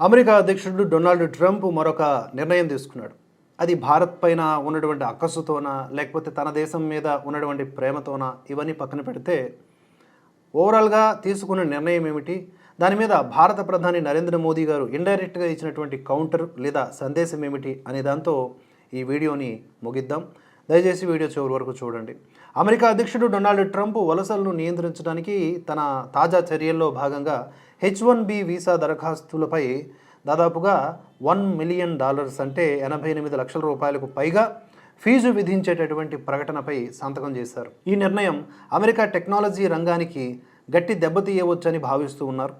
America అధ్యక్షుడు Donald Trump మరొక నిర్ణయం తీసుకున్నాడు. అది భారత్ పైన ఉన్నటువంటి అక్కసుతోనా లేకపోతే తన దేశం మీద ఉన్నటువంటి ప్రేమతోనా ఇవన్నీ పక్కన పెడితే ఓవరాల్గా తీసుకున్న నిర్ణయం ఏమిటి? దాని మీద భారత ప్రధాని నరేంద్ర మోదీ గారు ఇండైరెక్ట్గా ఇచ్చినటువంటి కౌంటర్ లేదా సందేశం ఏమిటి? అనే దాంతో ఈ వీడియోని ముగిద్దాం. దయచేసి వీడియో చివరి వరకు చూడండి. అమెరికా అధ్యక్షుడు డొనాల్డ్ ట్రంప్ వలసలను నియంత్రించడానికి తన తాజా చర్యల్లో భాగంగా హెచ్ వన్ బి వీసా దరఖాస్తులపై దాదాపుగా వన్ మిలియన్ డాలర్స్ అంటే ఎనభై ఎనిమిది లక్షల రూపాయలకు పైగా ఫీజు విధించేటటువంటి ప్రకటనపై సంతకం చేశారు. ఈ నిర్ణయం అమెరికా టెక్నాలజీ రంగానికి గట్టి దెబ్బతీయవచ్చని భావిస్తూ ఉన్నారు.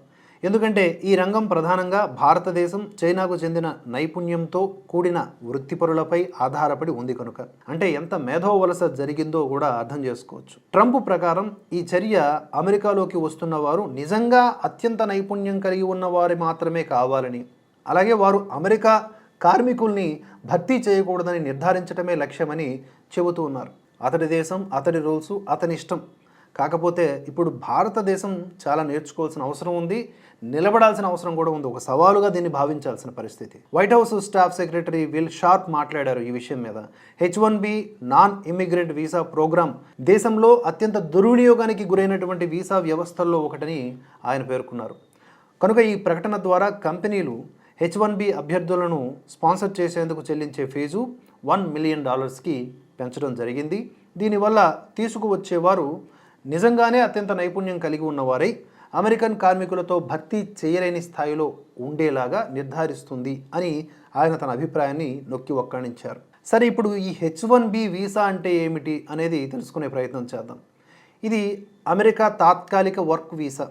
ఎందుకంటే ఈ రంగం ప్రధానంగా భారతదేశం చైనాకు చెందిన నైపుణ్యంతో కూడిన వృత్తిపరులపై ఆధారపడి ఉంది కనుక. అంటే ఎంత మేధో వలస జరిగిందో కూడా అర్థం చేసుకోవచ్చు. ట్రంప్ ప్రకారం ఈ చర్య అమెరికాలోకి వస్తున్న వారు నిజంగా అత్యంత నైపుణ్యం కలిగి ఉన్నవారు మాత్రమే కావాలని. అలాగే వారు అమెరికా కార్మికుల్ని భర్తీ చేయకూడదని నిర్ధారించడమే లక్ష్యమని చెబుతూ ఉన్నారు. అతడి దేశం అతడి రూల్స్ అతని ఇష్టం కాకపోతే ఇప్పుడు భారతదేశం చాలా నేర్చుకోవాల్సిన అవసరం ఉంది నిలబడాల్సిన అవసరం కూడా ఉంది. ఒక సవాలుగా దీన్ని భావించాల్సిన పరిస్థితి. White House staff secretary Will Sharp మాట్లాడారు ఈ విషయం మీద. H one B non immigrant visa program దేశంలో అత్యంత దుర్వినియోగానికి గురైనటువంటి వీసా వ్యవస్థల్లో ఒకటని ఆయన పేర్కొన్నారు. కనుక ఈ ప్రకటన ద్వారా కంపెనీలు హెచ్ వన్ బి అభ్యర్థులను స్పాన్సర్ చేసేందుకు చెల్లించే ఫీజు వన్ మిలియన్ డాలర్స్కి పెంచడం జరిగింది. దీనివల్ల తీసుకువచ్చేవారు నిజంగానే అత్యంత నైపుణ్యం కలిగి ఉన్నవారై అమెరికన్ కార్మికులతో భర్తీ చేయలేని స్థాయిలో ఉండేలాగా నిర్ధారిస్తుంది అని ఆయన తన అభిప్రాయాన్ని నొక్కి ఒక్కడించారు సరే ఇప్పుడు ఈ హెచ్ వన్ బి వీసా అంటే ఏమిటి అనేది తెలుసుకునే ప్రయత్నం చేద్దాం. ఇది అమెరికా తాత్కాలిక వర్క్ వీసా.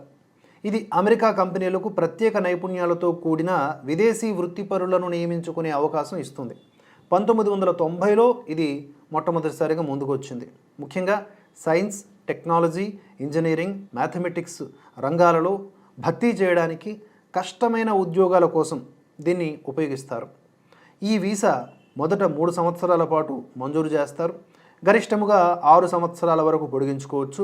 ఇది అమెరికా కంపెనీలకు ప్రత్యేక నైపుణ్యాలతో కూడిన విదేశీ వృత్తిపరులను నియమించుకునే అవకాశం ఇస్తుంది. పంతొమ్మిది వందల తొంభైలో ఇది మొట్టమొదటిసారిగా ముందుకు వచ్చింది ముఖ్యంగా సైన్స్ టెక్నాలజీ ఇంజనీరింగ్ మ్యాథమెటిక్స్ రంగాలలో భర్తీ చేయడానికి కష్టమైన ఉద్యోగాల కోసం దీన్ని ఉపయోగిస్తారు. ఈ వీసా మొదట మూడు సంవత్సరాల పాటు మంజూరు చేస్తారు. గరిష్టముగా ఆరు సంవత్సరాల వరకు పొడిగించుకోవచ్చు.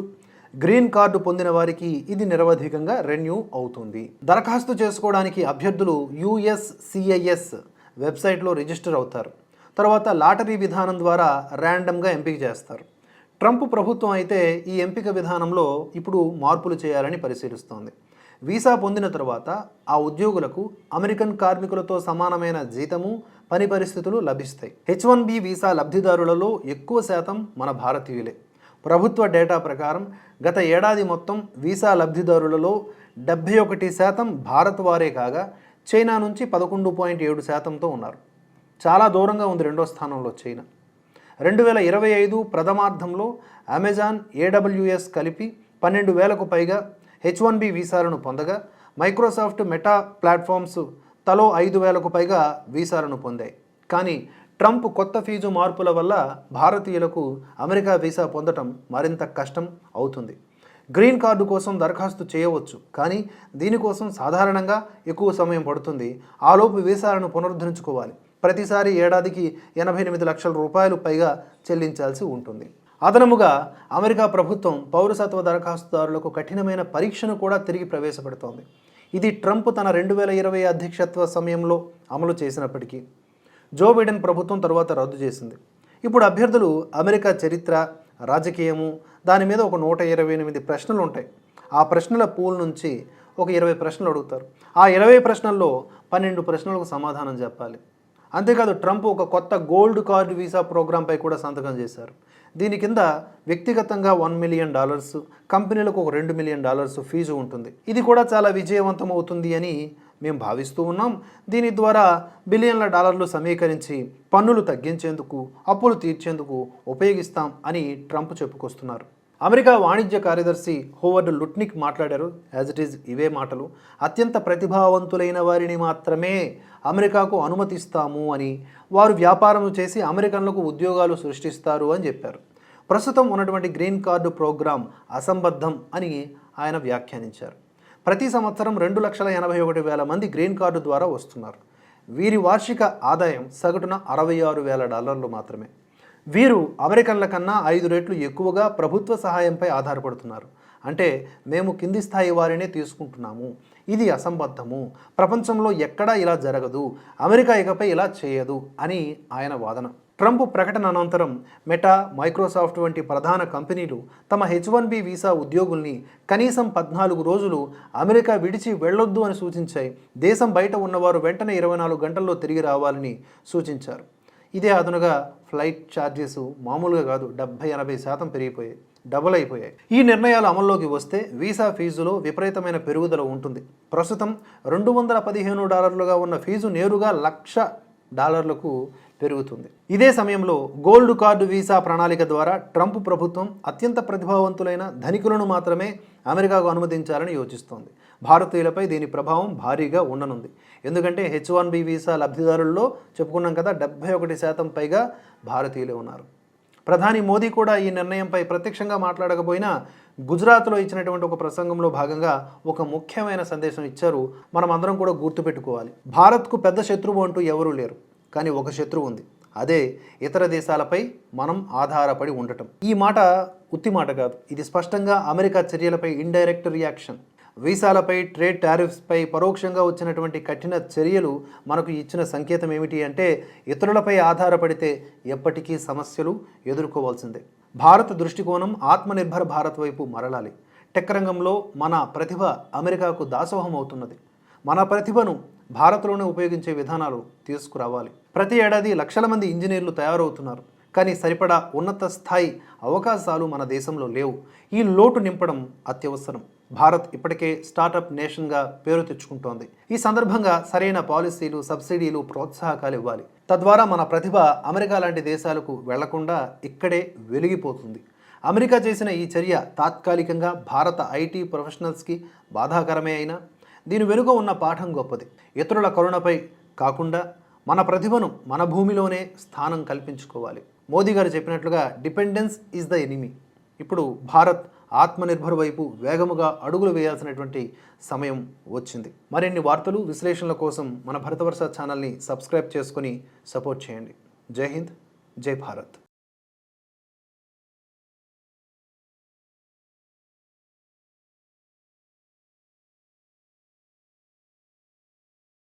గ్రీన్ కార్డు పొందిన వారికి ఇది నిరవధికంగా రెన్యూ అవుతుంది. దరఖాస్తు చేసుకోవడానికి అభ్యర్థులు యుఎస్సిఐఎస్ వెబ్సైట్లో రిజిస్టర్ అవుతారు. తర్వాత లాటరీ విధానం ద్వారా ర్యాండమ్గా ఎంపిక చేస్తారు. ట్రంప్ ప్రభుత్వం అయితే ఈ ఎంపిక విధానంలో ఇప్పుడు మార్పులు చేయాలని పరిశీలిస్తోంది. వీసా పొందిన తర్వాత ఆ ఉద్యోగులకు అమెరికన్ కార్మికులతో సమానమైన జీతము పని పరిస్థితులు లభిస్తాయి. హెచ్ వన్ బి వీసా లబ్ధిదారులలో ఎక్కువ శాతం మన భారతీయులే. ప్రభుత్వ డేటా ప్రకారం గత ఏడాది మొత్తం వీసా లబ్ధిదారులలో డెబ్భై ఒకటి శాతం భారత్ వారే కాగా చైనా నుంచి పదకొండు పాయింట్ ఏడు శాతంతో ఉన్నారు. చాలా దూరంగా ఉంది రెండో స్థానంలో చైనా. రెండు వేల ఇరవై ఐదు ప్రథమార్థంలో అమెజాన్ ఏడబ్ల్యూఎస్ కలిపి పన్నెండు వేలకు పైగా హెచ్ వన్ బి వీసాలను పొందగా మైక్రోసాఫ్ట్ మెటా ప్లాట్ఫామ్స్ తలో ఐదు వేలకు పైగా వీసాలను పొందాయి. కానీ ట్రంప్ కొత్త ఫీజు మార్పుల వల్ల భారతీయులకు అమెరికా వీసా పొందటం మరింత కష్టం అవుతుంది. గ్రీన్ కార్డు కోసం దరఖాస్తు చేయవచ్చు కానీ దీనికోసం సాధారణంగా ఎక్కువ సమయం పడుతుంది. ఆలోపు వీసాలను పునరుద్ధరించుకోవాలి. ప్రతిసారి ఏడాదికి ఎనభై ఎనిమిది లక్షల రూపాయలు పైగా చెల్లించాల్సి ఉంటుంది. అదనముగా అమెరికా ప్రభుత్వం పౌరసత్వ దరఖాస్తుదారులకు కఠినమైన పరీక్షను కూడా తిరిగి ప్రవేశపెడుతోంది. ఇది ట్రంప్ తన రెండు వేల ఇరవై అధ్యక్షత్వ సమయంలో అమలు చేసినప్పటికీ జో బైడెన్ ప్రభుత్వం తర్వాత రద్దు చేసింది. ఇప్పుడు అభ్యర్థులు అమెరికా చరిత్ర రాజకీయము దాని మీద ఒక నూట ఇరవై ఎనిమిది ప్రశ్నలు ఉంటాయి. ఆ ప్రశ్నల పూల్ నుంచి ఒక ఇరవై ప్రశ్నలు అడుగుతారు. ఆ ఇరవై ప్రశ్నల్లో పన్నెండు ప్రశ్నలకు సమాధానం చెప్పాలి. అంతేకాదు ట్రంప్ ఒక కొత్త గోల్డ్ కార్డు వీసా ప్రోగ్రాంపై కూడా సంతకం చేశారు. దీని కింద వ్యక్తిగతంగా వన్ మిలియన్ డాలర్స్ కంపెనీలకు ఒక రెండు మిలియన్ డాలర్స్ ఫీజు ఉంటుంది. ఇది కూడా చాలా విజయవంతం అవుతుంది అని మేము భావిస్తూ ఉన్నాం. దీని ద్వారా బిలియన్ల డాలర్లు సమీకరించి పన్నులు తగ్గించేందుకు అప్పులు తీర్చేందుకు ఉపయోగిస్తాం అని ట్రంప్ చెప్పుకొస్తున్నారు. అమెరికా వాణిజ్య కార్యదర్శి హోవర్డ్ లుట్నిక్ మాట్లాడారు యాజ్ ఇట్ ఈజ్ ఇవే మాటలు. అత్యంత ప్రతిభావంతులైన వారిని మాత్రమే అమెరికాకు అనుమతిస్తాము అని వారు వ్యాపారం చేసి అమెరికన్లకు ఉద్యోగాలు సృష్టిస్తారు అని చెప్పారు. ప్రస్తుతం ఉన్నటువంటి గ్రీన్ కార్డు ప్రోగ్రాం అసంబద్ధం అని ఆయన వ్యాఖ్యానించారు. ప్రతి సంవత్సరం రెండు లక్షల ఎనభై ఒకటి వేల మంది గ్రీన్ కార్డు ద్వారా వస్తున్నారు. వీరి వార్షిక ఆదాయం సగటున అరవై ఆరు వేల డాలర్లు మాత్రమే. వీరు అమెరికన్ల కన్నా ఐదు రెట్లు ఎక్కువగా ప్రభుత్వ సహాయంపై ఆధారపడుతున్నారు. అంటే మేము కింది స్థాయి వారినే తీసుకుంటున్నాము. ఇది అసంబద్ధము. ప్రపంచంలో ఎక్కడా ఇలా జరగదు. అమెరికా ఇకపై ఇలా చేయదు అని ఆయన వాదన. ట్రంప్ ప్రకటన అనంతరం మెటా మైక్రోసాఫ్ట్ వంటి ప్రధాన కంపెనీలు తమ హెచ్ వన్ బి వీసా ఉద్యోగుల్ని కనీసం పద్నాలుగు రోజులు అమెరికా విడిచి వెళ్ళొద్దు అని సూచించాయి. దేశం బయట ఉన్నవారు వెంటనే ఇరవై నాలుగు గంటల్లో తిరిగి రావాలని సూచించారు. ఇదే అదనుగా ఫ్లైట్ ఛార్జెస్ మామూలుగా కాదు డెబ్బై ఎనభై శాతం పెరిగిపోయాయి డబుల్ అయిపోయాయి. ఈ నిర్ణయాలు అమల్లోకి వస్తే వీసా ఫీజులో విపరీతమైన పెరుగుదల ఉంటుంది. ప్రస్తుతం రెండు వందల పదిహేను డాలర్లుగా ఉన్న ఫీజు నేరుగా లక్ష డాలర్లకు పెరుగుతుంది. ఇదే సమయంలో గోల్డ్ కార్డు వీసా ప్రణాళిక ద్వారా ట్రంప్ ప్రభుత్వం అత్యంత ప్రతిభావంతులైన ధనికులను మాత్రమే అమెరికాకు అనుమతించాలని యోచిస్తోంది. భారతీయులపై దీని ప్రభావం భారీగా ఉండనుంది. ఎందుకంటే హెచ్ వన్ బి వీసా లబ్ధిదారుల్లో చెప్పుకున్నాం కదా డెబ్బై ఒకటి శాతం పైగా భారతీయులే ఉన్నారు. ప్రధాని మోదీ కూడా ఈ నిర్ణయంపై ప్రత్యక్షంగా మాట్లాడకపోయినా గుజరాత్లో ఇచ్చినటువంటి ఒక ప్రసంగంలో భాగంగా ఒక ముఖ్యమైన సందేశం ఇచ్చారు. మనం అందరం కూడా గుర్తుపెట్టుకోవాలి. భారత్కు పెద్ద శత్రువు అంటూ ఎవరూ లేరు. కానీ ఒక శత్రువు ఉంది. అదే ఇతర దేశాలపై మనం ఆధారపడి ఉండటం. ఈ మాట ఉత్తి మాట కాదు. ఇది స్పష్టంగా అమెరికా చర్యలపై ఇండైరెక్ట్ రియాక్షన్. వీసాలపై ట్రేడ్ టారిఫ్స్పై పరోక్షంగా వచ్చినటువంటి కఠిన చర్యలు మనకు ఇచ్చిన సంకేతం ఏమిటి అంటే ఇతరులపై ఆధారపడితే ఎప్పటికీ సమస్యలు ఎదుర్కోవాల్సిందే. భారత దృష్టికోణం ఆత్మనిర్భర భారత్ వైపు మరలాలి. టెక్ రంగంలో మన ప్రతిభ అమెరికాకు దాసోహం అవుతున్నది మన ప్రతిభను భారత్లోనే ఉపయోగించే విధానాలు తీసుకురావాలి. ప్రతి ఏడాది లక్షల మంది ఇంజనీర్లు తయారవుతున్నారు. కానీ సరిపడా ఉన్నత స్థాయి అవకాశాలు మన దేశంలో లేవు. ఈ లోటు నింపడం అత్యవసరం. భారత్ ఇప్పటికే స్టార్టప్ నేషన్గా పేరు తెచ్చుకుంటోంది. ఈ సందర్భంగా సరైన పాలసీలు సబ్సిడీలు ప్రోత్సాహకాలు ఇవ్వాలి. తద్వారా మన ప్రతిభ అమెరికా లాంటి దేశాలకు వెళ్ళకుండా ఇక్కడే వెలిగిపోతుంది. అమెరికా చేసిన ఈ చర్య తాత్కాలికంగా భారత ఐటీ ప్రొఫెషనల్స్కి బాధాకరమే అయినా దీని వెనుక ఉన్న పాఠం గొప్పది. ఇతరుల కరుణపై కాకుండా మన ప్రతిభను మన భూమిలోనే స్థానం కల్పించుకోవాలి. మోదీ గారు చెప్పినట్లుగా డిపెండెన్స్ ఈజ్ ద ఎనిమీ. ఇప్పుడు భారత్ ఆత్మనిర్భర్ వైపు వేగముగా అడుగులు వేయాల్సినటువంటి సమయం వచ్చింది. మరిన్ని వార్తలు విశ్లేషణల కోసం మన భరతవర్ష ఛానల్ని సబ్స్క్రైబ్ చేసుకొని సపోర్ట్ చేయండి. జై హింద్ జై భారత్.